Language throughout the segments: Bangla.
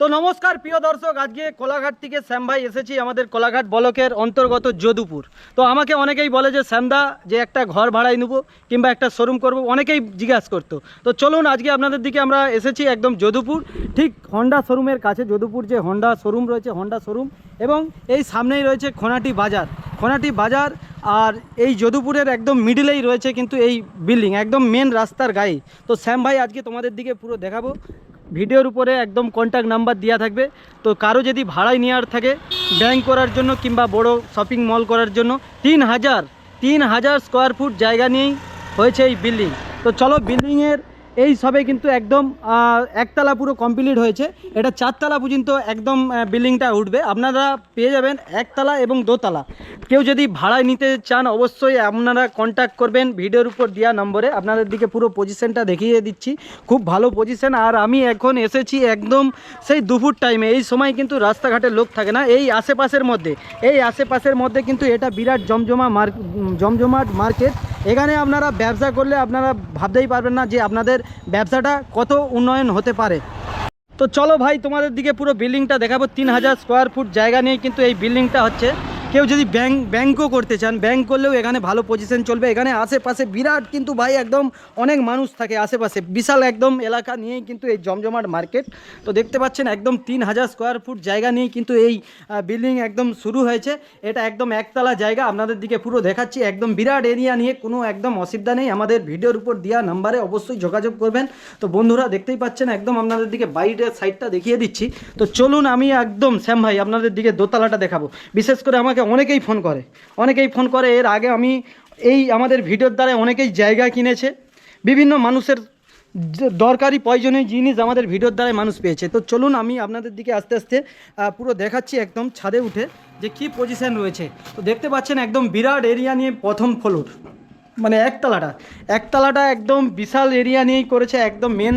তো নমস্কার, প্রিয় দর্শক, আজকে কোলাঘাট থেকে শ্যাম ভাই এসেছি আমাদের কোলাঘাট ব্লকের অন্তর্গত যদুপুর তো আমাকে অনেকেই বলে যে শ্যামদা যে একটা ঘর ভাড়ায় নেব কিংবা একটা শোরুম করব, অনেকেই জিজ্ঞাসা করতো। তো চলুন, আজকে আপনাদের দিকে আমরা এসেছি একদম যদুপুর ঠিক হন্ডা শোরুমের কাছে। যদুপুর যে হন্ডা শোরুম রয়েছে, হন্ডা শোরুম, এবং এই সামনেই রয়েছে খোনাটি বাজার। খোনাটি বাজার, আর এই যদুপুরের একদম মিডিলেই রয়েছে কিন্তু এই বিল্ডিং, একদম মেন রাস্তার গায়ে। তো শ্যাম ভাই, আজকে তোমাদের দিকে পুরো দেখাবো। ভিডিওর উপরে একদম কন্ট্যাক্ট নাম্বার দেওয়া থাকবে। তো কারও যদি ভাড়ায় নেওয়ার থাকে ব্যাঙ্ক করার জন্য কিংবা বড় শপিং মল করার জন্য, তিন হাজার তিন হাজার স্কোয়ার ফুট জায়গা নিয়েই হয়েছে এই বিল্ডিং তো চলো বিল্ডিংয়ের এই সবে কিন্তু একদম একতলা পুরো কমপ্লিট হয়েছে। এটা চারতলা পর্যন্ত একদম বিল্ডিংটা উঠবে। আপনারা পেয়ে যাবেন একতলা এবং দোতলা। কেউ যদি ভাড়ায় নিতে চান, অবশ্যই আপনারা কন্ট্যাক্ট করবেন ভিডিওর উপর দেওয়া নম্বরে। আপনাদের দিকে পুরো পজিশনটা দেখিয়ে দিচ্ছি। খুব ভালো পজিশন আর আমি এখন এসেছি একদম সেই দুপুর টাইমে এই সময় কিন্তু রাস্তাঘাটে লোক থাকে না। এই আশেপাশের মধ্যে। এই আশেপাশের মধ্যে কিন্তু এটা বিরাট জমজমা মার জমজমাট মার্কেট। এখানে আপনারা ব্যবসা করলে আপনারা ভাবতেই পারবেন না যে আপনাদের ব্যবসাটা কত উন্নয়ন হতে পারে। তো চলো ভাই, তোমাদের দিকে পুরো বিল্ডিংটা দেখাবো। তিন হাজার স্কোয়ার ফুট জায়গা নিয়ে কিন্তু এই বিল্ডিংটা হচ্ছে। কেউ যদি ব্যাংক ব্যাংকও করতে চান, ব্যাংক করলেও এখানে ভালো পজিশন চলবে। এখানে আশেপাশে বিরাট কিন্তু ভাই একদম অনেক মানুষ থাকে আশেপাশে। বিশাল একদম এলাকা নিয়েই কিন্তু এই জমজমাট মার্কেট। তো দেখতে পাচ্ছেন একদম তিন হাজার স্কোয়ার ফুট জায়গা নিয়েই কিন্তু এই বিল্ডিং একদম শুরু হয়েছে। এটা একদম একতলা জায়গা। আপনাদের দিকে পুরো দেখাচ্ছি। একদম বিরাট এরিয়া নিয়ে কোনো একদম অসুবিধা নেই। আমাদের ভিডিওর উপর দেওয়া নাম্বারে অবশ্যই যোগাযোগ করবেন। তো বন্ধুরা দেখতেই পাচ্ছেন একদম আপনাদের দিকে বাইরের সাইডটা দেখিয়ে দিচ্ছি। তো চলুন আমি একদম, শ্যাম ভাই, আপনাদের দিকে দোতলাটা দেখাবো। বিশেষ করে আমাকে অনেকেই ফোন করে। অনেকেই ফোন করে, এর আগে আমি এই আমাদের ভিডিওর দ্বারা অনেকেই জায়গা কিনেছে। বিভিন্ন মানুষের দরকারি, প্রয়োজনীয় জিনিস আমাদের ভিডিওর দ্বারাই মানুষ পেয়েছে। তো চলুন আমি আপনাদের দিকে আস্তে আস্তে পুরো দেখাচ্ছি একদম ছাদে উঠে যে কি পজিশন রয়েছে। তো দেখতে পাচ্ছেন একদম বিরাট এরিয়া নিয়ে প্রথম ফ্লোর। মানে একতলাটা। একতলাটা একদম বিশাল এরিয়া নিয়েই করেছে, একদম মেন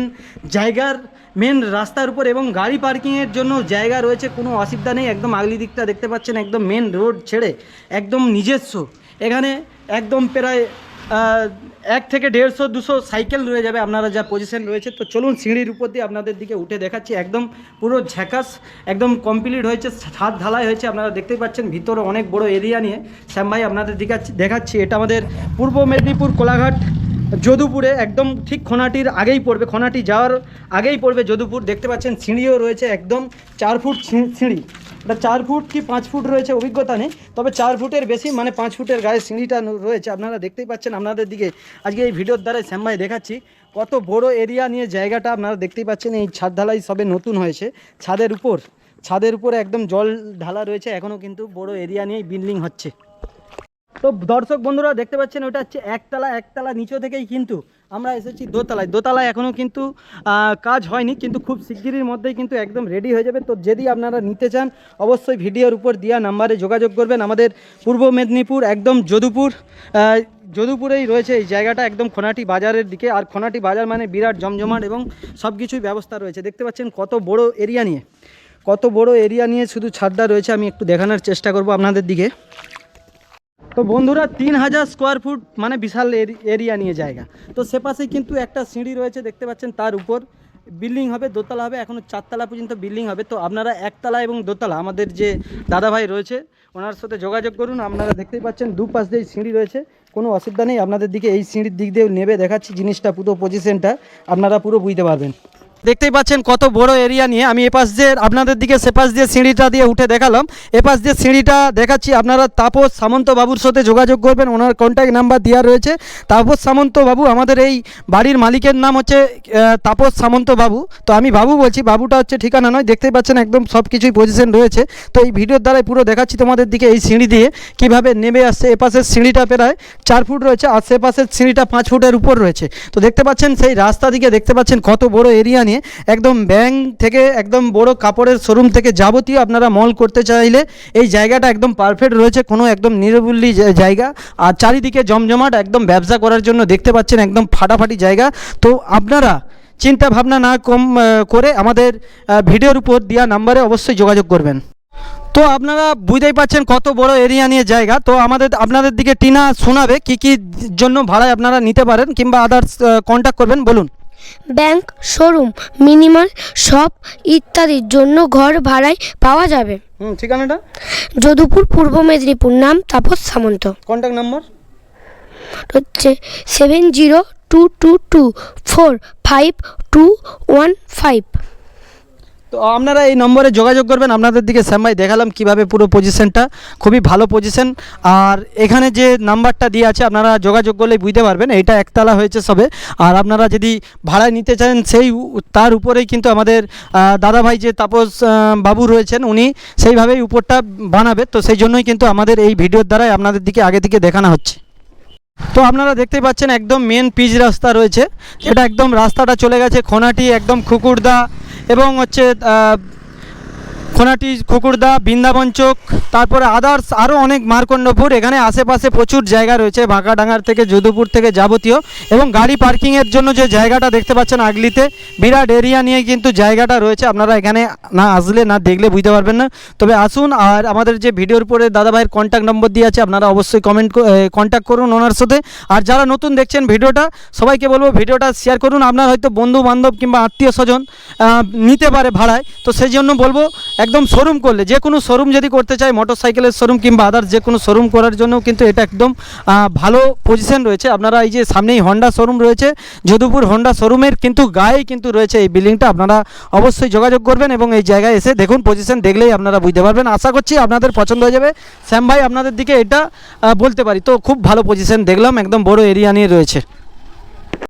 জায়গার মেন রাস্তার উপর এবং গাড়ি পার্কিংয়ের জন্য জায়গা রয়েছে, কোনো অসুবিধা নেই। একদম আগলি দিকটা দেখতে পাচ্ছেন, একদম মেন রোড ছেড়ে একদম নিজস্ব। এখানে একদম প্রায় এক থেকে দেড়শো, দুশো সাইকেল রয়ে যাবে, আপনারা যা পজিশন রয়েছে। তো চলুন সিঁড়ির উপর দিয়ে আপনাদের দিকে উঠে দেখাচ্ছি। একদম পুরো ঝ্যাকাস একদম কমপ্লিট হয়েছে, ছাদ ঢালাই হয়েছে, আপনারা দেখতেই পাচ্ছেন। ভিতরে অনেক বড় এরিয়া নিয়ে। শ্যাম ভাই, আপনাদের দেখাচ্ছি দেখাচ্ছি। এটা আমাদের পূর্ব মেদিনীপুর কোলাঘাট যদুপুরে একদম ঠিক খোনাটির আগেই পড়বে, খোনাটি যাওয়ার আগেই পড়বে যদুপুর দেখতে পাচ্ছেন, সিঁড়িও রয়েছে একদম চার ফুট সিঁড়ি। এটা চার ফুট কি পাঁচ ফুট রয়েছে অভিজ্ঞতা নেই, তবে চার ফুটের বেশি মানে পাঁচ ফুটের গায়ে সিঁড়িটা রয়েছে। আপনারা দেখতেই পাচ্ছেন, আপনাদের দিকে আজকে এই ভিডিওর দ্বারাই শ্যামভাই দেখাচ্ছি। কত বড় এরিয়া নিয়ে জায়গাটা আপনারা দেখতেই পাচ্ছেন, এই ছাদ ঢালাই সবে নতুন হয়েছে। ছাদের উপর, ছাদের উপরে একদম জল ঢালা রয়েছে এখনও কিন্তু বড় এরিয়া নিয়েই বিল্ডিং হচ্ছে। তো দর্শক বন্ধুরা দেখতে পাচ্ছেন, ওটা হচ্ছে একতলা একতলা নিচে থেকেই কিন্তু আমরা এসেছি দোতলায়। দোতলায় এখনও কিন্তু কাজ হয়নি, কিন্তু খুব শিগগিরির মধ্যেই কিন্তু একদম রেডি হয়ে যাবে। তো যদি আপনারা নিতে চান, অবশ্যই ভিডিওর উপর দেওয়া নাম্বারে যোগাযোগ করবেন। আমাদের পূর্ব মেদিনীপুর, একদম যদুপুর যদুপুরেই রয়েছে এই জায়গাটা, একদম খোনাটি বাজারের দিকে। আর খোনাটি বাজার মানে বিরাট জমজমাট এবং সব কিছুই ব্যবস্থা রয়েছে। দেখতে পাচ্ছেন কত বড় এরিয়া নিয়ে। কত বড় এরিয়া নিয়ে শুধু ছাদটা রয়েছে, আমি একটু দেখানোর চেষ্টা করব আপনাদের দিকে। তো বন্ধুরা তিন হাজার স্কোয়ার ফুট মানে বিশাল এরি- এরিয়া নিয়ে জায়গা। তো সে পাশে কিন্তু একটা সিঁড়ি রয়েছে, দেখতে পাচ্ছেন তার উপর। বিল্ডিং হবে, দোতলা হবে এখনও চারতলা পর্যন্ত বিল্ডিং হবে। তো আপনারা একতলা এবং দোতলা, আমাদের যে দাদাভাই রয়েছে, ওনার সাথে যোগাযোগ করুন। আপনারা দেখতেই পাচ্ছেন দুপাশ দিয়ে সিঁড়ি রয়েছে। কোনো অসুবিধা নেই, আপনাদের দিকে এই সিঁড়ির দিক দিয়ে নেবে, দেখাচ্ছি জিনিসটা পুরো পজিশনটা আপনারা পুরো বুঝতে পারবেন। দেখতেই পাচ্ছেন কত বড় এরিয়া নিয়ে আমি এপাশ দিয়ে আপনাদের দিকে সেপাশ দিয়ে সিঁড়িটা দিয়ে উঠে দেখালাম। এপাশ দিয়ে সিঁড়িটা দেখাচ্ছি, আপনারা তাপস সামন্ত বাবুর সাথে যোগাযোগ করবেন, ওনার কন্ট্যাক্ট নাম্বার দেওয়া রয়েছে। তাপস সামন্ত বাবু, আমাদের এই বাড়ির মালিকের নাম হচ্ছে তাপস সামন্ত বাবু। তো আমি বাবু বলছি, বাবুটা হচ্ছে ঠিকানা নয়, দেখতেই পাচ্ছেন একদম সব কিছুই পজিশন রয়েছে। তো এই ভিডিওর দ্বারাই পুরো দেখাচ্ছি তোমাদের দিকে এই সিঁড়ি দিয়ে, কীভাবে নেমে আসছে এপাশের সিঁড়িটা প্রায় চার ফুট রয়েছে, আর সেপাশের সিঁড়িটা পাঁচ ফুটের উপর রয়েছে। তো দেখতে পাচ্ছেন সেই রাস্তা দিকে দেখতে পাচ্ছেন কত বড় এরিয়া নিয়ে একদম ব্যাংক থেকে একদম বড় কাপড়ের শোরুম থেকে যাবতীয় আপনারা মল করতে চাইলে এই জায়গাটা একদম পারফেক্ট রয়েছে, কোনো একদম নিরবুল্লি জায়গা। আর চারিদিকে জমজমাট একদম ব্যবসা করার জন্য দেখতে পাচ্ছেন একদম ফাটাফাটি জায়গা। তো আপনারা চিন্তা ভাবনা না কম করে আমাদের ভিডিওর উপর দেওয়া নাম্বারে অবশ্যই যোগাযোগ করবেন। তো আপনারা বুঝতেই পাচ্ছেন কত বড় এরিয়া নিয়ে জায়গা। তো আমাদের, আপনাদের দিকে টিনা শোনাবে কি কি জন্য ভাড়ায় আপনারা নিতে পারেন কিংবা আদার্স কন্ট্যাক্ট করবেন, বলুন। ব্যাংক শোরুম মিনিমাল শপ ইত্যাদির জন্য ঘর ভাড়ায় পাওয়া যাবে। হুম ঠিকানাটা? যদুপুর পূর্ব মেদিনীপুর নাম তাপস সামন্ত। Contact number? হচ্ছে seven zero two two two four five two one five. তো আপনারা এই নম্বরে যোগাযোগ করবেন, আপনাদের দিকে শ্যামভাই দেখালাম কীভাবে পুরো পজিশনটা খুবই ভালো পজিশন আর এখানে যে নাম্বারটা দিয়ে আছে, আপনারা যোগাযোগ করলে বুঝতে পারবেন এটা একতলা হয়েছে সবে। আর আপনারা যদি ভাড়ায় নিতে চান, সেই তার উপরেই কিন্তু আমাদের দাদাভাই যে তাপস বাবু রয়েছেন, উনি সেইভাবেই উপরটা বানাবে। তো সেই জন্যই কিন্তু আমাদের এই ভিডিওর দ্বারাই আপনাদের দিকে আগে থেকে দেখানো হচ্ছে। তো আপনারা দেখতে পাচ্ছেন একদম মেন পিচ রাস্তা রয়েছে। এটা একদম রাস্তাটা চলে গেছে, খোনাটি একদম খুকুরদা এবং হচ্ছে খোনাটি খুকুরদা, বৃন্দাবন চোক, তারপরে আদার্স আরও অনেক মারকণ্ডপুর। এখানে আশেপাশে প্রচুর জায়গা রয়েছে, বাঁকাডাঙ্গার থেকে যদুপুর থেকে যাবতীয়। এবং গাড়ি পার্কিংয়ের জন্য যে জায়গাটা দেখতে পাচ্ছেন আগলিতে, বিরাট এরিয়া নিয়ে কিন্তু জায়গাটা রয়েছে। আপনারা এখানে না আসলে না দেখলে বুঝতে পারবেন না। তবে আসুন আর আমাদের যে ভিডিওর উপরে দাদাভাইয়ের কন্ট্যাক্ট নম্বর দিয়ে আছে, আপনারা অবশ্যই কমেন্ট কন্ট্যাক্ট করুন ওনার সাথে। আর যারা নতুন দেখছেন ভিডিওটা, সবাইকে বলব ভিডিওটা শেয়ার করুন। আপনার হয়তো বন্ধু বান্ধব কিংবা আত্মীয় স্বজন নিতে পারে ভাড়ায়। তো সেই জন্য বলব একদম শোরুম করলে, যে কোনো শোরুম যদি করতে চায় মোটর সাইকেলের শোরুম কিংবা আদার্স যে কোনো শোরুম করার জন্য কিন্তু এটা একদম ভালো পজিশন রয়েছে। আপনারা এই যে সামনেই হন্ডা শোরুম রয়েছে, যদুপুর হন্ডা শোরুমের কিন্তু গায়েই কিন্তু রয়েছে এই বিল্ডিংটা আপনারা অবশ্যই যোগাযোগ করবেন এবং এই জায়গায় এসে দেখুন পজিশন দেখলেই আপনারা বুঝতে পারবেন। আশা করছি আপনাদের পছন্দ হয়ে যাবে। শ্যাম ভাই, আপনাদের দিকে এটা বলতে পারি। তো খুব ভালো পজিশন দেখলাম, একদম বড় এরিয়া নিয়ে রয়েছে।